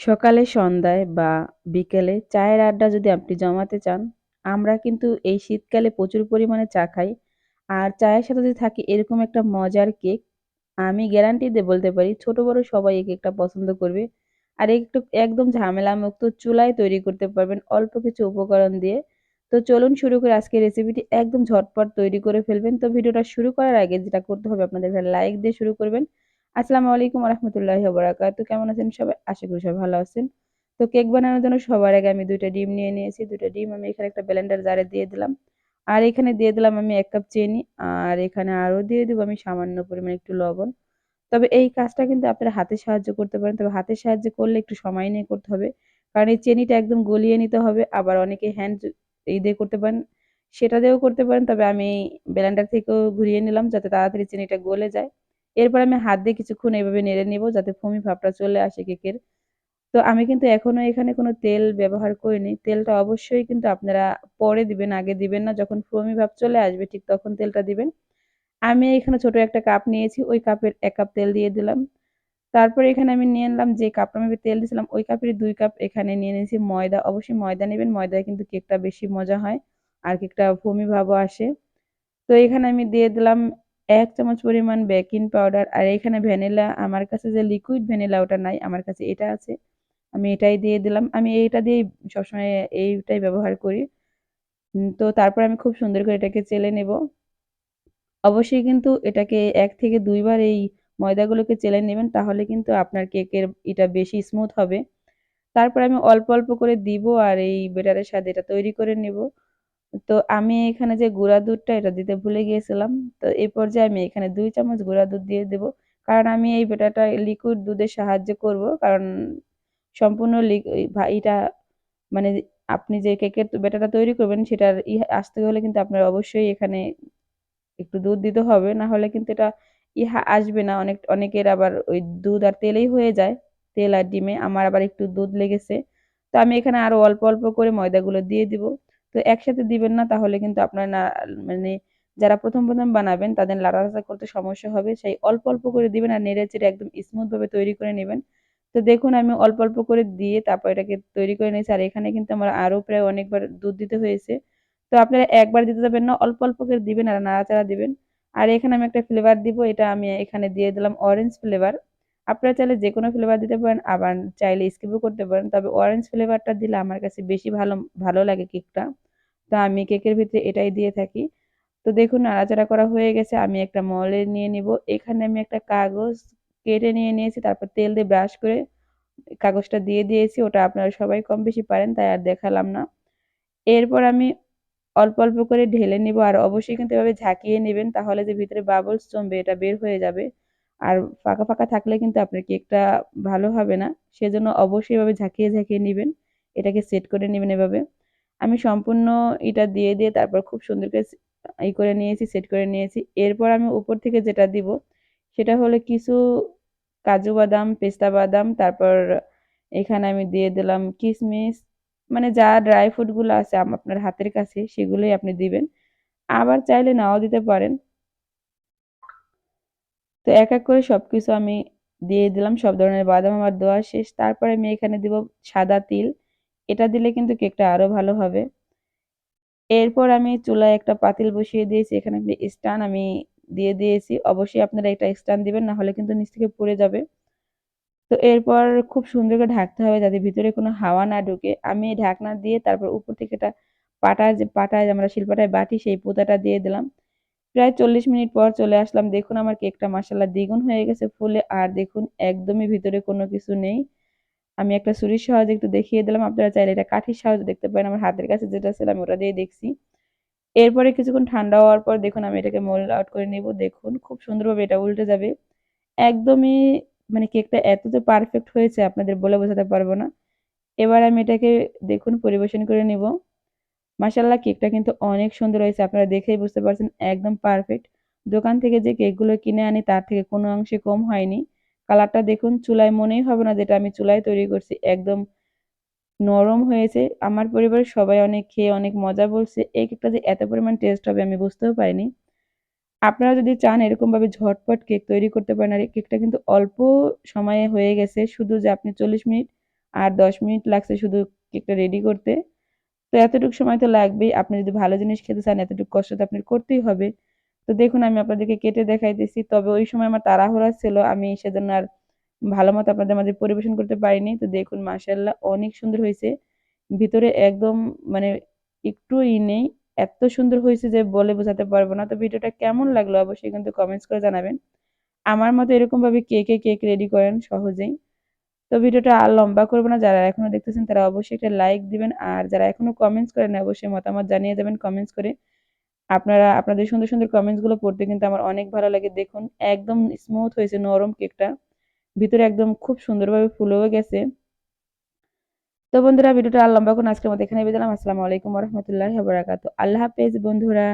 সকালে সন্ধ্যায় বা বিকেলে চায়ের আড্ডা যদি আপনি জমাতে চান, আমরা কিন্তু এই শীতকালে প্রচুর পরিমাণে চা খাই। আর চায়ের সাথে যদি থাকে এরকম একটা মজার কেক, আমি গ্যারান্টি দিয়ে বলতে পারি ছোট বড় সবাই এই কেকটা পছন্দ করবে। আর একটু একদম ঝামেলামুক্ত চুলায় তৈরি করতে পারবেন অল্প কিছু উপকরণ দিয়ে। তো চলুন শুরু করে আজকের রেসিপিটি একদম ঝটপট তৈরি করে ফেলবেন। তো ভিডিওটা শুরু করার আগে যেটা করতে হবে আপনাদের লাইক দিয়ে শুরু করবেন। আসসালামু আলাইকুম রহমতুল্লাহি বারাকাতু কেমন আছেন সবাই? আশা করি সবাই ভালো আছেন। তো কেক বানানোর জন্য সবার আগে আমি দুইটা ডিম নিয়ে নিয়েছি। দুইটা ডিম আমি এখানে একটা ব্লেন্ডার জারে দিয়ে দিলাম। আর এখানে দিয়ে দিলাম আমি এক কাপ চিনি। আর এখানে আরও দিয়ে দেবো আমি সামান্য পরিমাণে একটু লবণ। তবে এই কাজটা কিন্তু আপনারা হাতে সাহায্য করতে পারেন। তবে হাতের সাহায্যে করলে একটু সময় নিয়ে করতে হবে। কারণ এই চিনিটা একদম গলিয়ে নিতে হবে। আবার অনেকে হ্যান্ড এই দিয়ে করতে পারেন, সেটা দিয়েও করতে পারেন। তবে আমি ব্লেন্ডার থেকেও ঘুরিয়ে নিলাম যাতে তাড়াতাড়ি চিনিটা গলে যায়। এরপর আমি হাত দিয়ে কিছুক্ষণ এভাবে নেড়ে নিব যাতে ফমি ভাবটা চলে আসে কেকের। তো আমি কিন্তু এখনও এখানে কোনো তেল ব্যবহার করিনি। তেলটা অবশ্যই কিন্তু আপনারা পরে দিবেন, আগে দিবেন না। যখন ফমি ভাব চলে আসবে, ঠিক তখন তেলটা দিবেন। আমি এখানে ছোট একটা কাপ নিয়েছি, ওই কাপের এক কাপ তেল দিয়ে দিলাম। তারপরে এখানে আমি নিয়ে নিলাম যে কাপটা আমি তেল দিয়েছিলাম ওই কাপের দুই কাপ এখানে নিয়ে নিয়েছি ময়দা। অবশ্যই ময়দা নেবেন, ময়দায় কিন্তু কেকটা বেশি মজা হয় আর কেকটা ফমি ভাবও আসে। তো এখানে আমি দিয়ে দিলাম এক চামচ পরিমাণ বেকিং পাউডার আর এখানে ভ্যানিলা, আমার কাছে যে লিকুইড ভ্যানিলা ওটা নাই, আমার কাছে এটা আছে। আমি এটাই দিয়ে দিলাম। আমি এইটা দিয়েই সবসময় এইটাই ব্যবহার করি। তো তারপর আমি খুব সুন্দর করে এটাকে চেলে নেব। অবশ্যই কিন্তু এটাকে এক থেকে দুইবার এই ময়দাগুলোকে চেলে নেবেন, তাহলে কিন্তু আপনার কেকের এটা বেশি স্মুথ হবে। তারপর আমি অল্প অল্প করে দিব আর এই বেটারের সাথে এটা তৈরি করে নেব। তো আমি এখানে যে গুঁড়া দুধটা এটা দিতে ভুলে গিয়েছিলাম। তো এই পর্যায়ে আমি এখানে দুই চামচ গুঁড়া দুধ দিয়ে দেব। কারণ আমি এই বেটাটা লিকুইড দুধের সাহায্যে করব। কারণ সম্পূর্ণ এটা মানে আপনি যে কেকের বেটাটা তৈরি করবেন সেটার আসতে হলে কিন্তু আপনার অবশ্যই এখানে একটু দুধ দিতে হবে। না হলে কিন্তু এটা ইহা আসবে না। অনেক অনেকের আবার ওই দুধ আর তেলেই হয়ে যায়। তেল আর ডিমে। আমার আবার একটু দুধ লেগেছে। তো আমি এখানে আরও অল্প অল্প করে ময়দাগুলো দিয়ে দিব। তো একসাথে দিবেন না, তাহলে কিন্তু আপনার না মানে যারা প্রথম প্রথম বানাবেন, তাদের লাড়াচাড়া করতে সমস্যা হবে। সেই অল্প অল্প করে দিবেন আর নেড়ে চেড়ে একদম স্মুথভাবে তৈরি করে নেবেন। তো দেখুন, আমি অল্প অল্প করে দিয়ে তারপর এটাকে তৈরি করে নিয়েছি। আর এখানে কিন্তু আমার আরও প্রায় অনেকবার দুধ দিতে হয়েছে। তো আপনারা একবার দিতে যাবেন না, অল্প অল্প করে দিবেন আর নাড়াচাড়া দিবেন। আর এখানে আমি একটা ফ্লেভার দিব, এটা আমি এখানে দিয়ে দিলাম অরেঞ্জ ফ্লেভার আপনারা চাইলে যে কোনো ফ্লেভার দিতে পারেন, আবার চাইলে স্কিপও করতে পারেন। তবে অরেঞ্জ ফ্লেভারটা দিলে আমার কাছে বেশি ভালো ভালো লাগে কেকটা তো আমি কেকের ভিতরে এটাই দিয়ে থাকি। তো দেখুন, নাড়াচাড়া করা হয়ে গেছে। আমি একটা মলে নিয়ে নিব। এখানে আমি একটা কাগজ কেটে নিয়ে নিয়েছি। তারপর তেল দিয়ে ব্রাশ করে কাগজটা দিয়ে দিয়েছি। ওটা আপনারা সবাই কম বেশি পারেন, তাই আর দেখালাম না। এরপর আমি অল্প অল্প করে ঢেলে নিব। আর অবশ্যই কিন্তু এভাবে ঝাঁকিয়ে নেবেন, তাহলে যে ভিতরে বাবলস জমবে, এটা বের হয়ে যাবে। আর ফাঁকা ফাঁকা থাকলে কিন্তু আপনার কেকটা ভালো হবে না। সেজন্য অবশ্যই এভাবে ঝাঁকিয়ে ঝাঁকিয়ে নেবেন। এটাকে সেট করে নেবেন এভাবে। আমি সম্পূর্ণ এটা দিয়ে দিয়ে তারপর খুব সুন্দর করে ই করে নিয়েছি সেট করে নিয়েছি। এরপর আমি উপর থেকে যেটা দিব, সেটা হলো কিছু কাজু বাদাম, পেস্তা বাদাম, তারপর এখানে আমি দিয়ে দিলাম কিশমিশ মানে যা ড্রাই ফ্রুটগুলো আছে আপনার হাতের কাছে, সেগুলোই আপনি দিবেন। আবার চাইলে নাও দিতে পারেন। তো এক এক করে সব কিছু আমি দিয়ে দিলাম, সব ধরনের বাদাম আমার দেওয়া শেষ। তারপরে আমি এখানে দিব সাদা তিল। এটা দিলে কিন্তু কেকটা আরও ভালো হবে। এরপর আমি চুলায় একটা পাতিল বসিয়ে দিয়েছি, এখানে স্টান আমি দিয়ে দিয়েছি। অবশ্যই আপনারা একটা স্টান দিবেন, না হলে কিন্তু নিচ থেকে পড়ে যাবে। তো এরপর খুব সুন্দর করে ঢাকতে হবে যাতে ভিতরে কোনো হাওয়া না ঢুকে। আমি ঢাকনা দিয়ে তারপর উপর থেকে এটা পাটা যে পাটায়, আমরা শিল্পাটায় বাটি, সেই পোতাটা দিয়ে দিলাম। প্রায় চল্লিশ মিনিট পর চলে আসলাম। দেখুন আমার কেকটা মাসাল্লাহ দ্বিগুণ হয়ে গেছে ফুলে। আর দেখুন, একদমই ভিতরে কোনো কিছু নেই। আমি একটা ছুরির সাহায্যে একটু দেখিয়ে দিলাম। আপনারা চাইলে এটা কাঠির সাহায্যে দেখতে পারেন। আমার হাতের কাছে যেটা ছিল আমি ওটা দিয়ে দেখছি। এরপরে কিছুক্ষণ ঠান্ডা হওয়ার পর দেখুন, আমি এটাকে মোল্ড আউট করে নেব। দেখুন, খুব সুন্দরভাবে এটা উল্টে যাবে। একদমই মানে কেকটা এত যে পারফেক্ট হয়েছে, আপনাদের বলে বোঝাতে পারব না। এবার আমি এটাকে দেখুন, পরিবেশন করে নিব। মাসাল্লাহ কেকটা কিন্তু অনেক সুন্দর হয়েছে। আপনারা দেখেই বুঝতে পারছেন, একদম পারফেক্ট দোকান থেকে যে কেকগুলো কিনে আনি, তার থেকে কোনো অংশে কম হয়নি। কালারটা দেখুন, চুলায় মনেই হবে না যেটা আমি চুলায় তৈরি করছি। একদম নরম হয়েছে। আমার পরিবারের সবাই অনেক খেয়ে অনেক মজা বলছে। এই কেকটা যে এত পরিমাণ টেস্ট হবে আমি বুঝতেও পারিনি। আপনারা যদি চান এরকমভাবে ঝটপট কেক তৈরি করতে পারেন, আর কেকটা কিন্তু অল্প সময়ে হয়ে গেছে। শুধু যে আপনি চল্লিশ মিনিট আর দশ মিনিট লাগছে শুধু কেকটা রেডি করতে। তো এতটুকু সময় তো লাগবেই। আপনি যদি ভালো জিনিস খেতে চান, এতটুকু কষ্ট তো আপনার করতেই হবে। তো দেখুন, আমি আপনাদেরকে কেটে দেখাইতেছি। তবে ওই সময় আমার তাড়াহুড়া ছিল। আমি সেজন্য আর ভালো মতো আপনাদের মাঝে পরিবেশন করতে পারিনি। তো দেখুন মাসাল্লাহ অনেক সুন্দর হয়েছে। ভিতরে একদম মানে একটু ই নেই। এত সুন্দর হয়েছে যে বলে বোঝাতে পারব না। তো ভিডিওটা কেমন লাগল অবশ্যই কিন্তু কমেন্টস করে জানাবেন। আমার মতো এরকমভাবে কে কে কেক রেডি করেন সহজেই। তো ভিডিওটা আর লম্বা করব না। যারা এখনও দেখতেছেন, তারা অবশ্যই একটা লাইক দিবেন। আর যারা এখনও কমেন্টস করেন, অবশ্যই মতামত জানিয়ে যাবেন কমেন্টস করে। আপনারা, আপনাদের সুন্দর সুন্দর কমেন্টসগুলো পড়তে কিন্তু আমার অনেক ভালো লাগে। দেখুন, একদম স্মুথ হয়েছে, নরম কেকটা। ভিতরে একদম খুব সুন্দরভাবে ফুলেও গেছে। তো বন্ধুরা, ভিডিওটা আর লম্বা করুন। আজকের মতো এখানে বেদালাম আসসালামু আলাইকুম রহমতুল্লাহ বরাকাত আল্লাহ হাফেজ বন্ধুরা।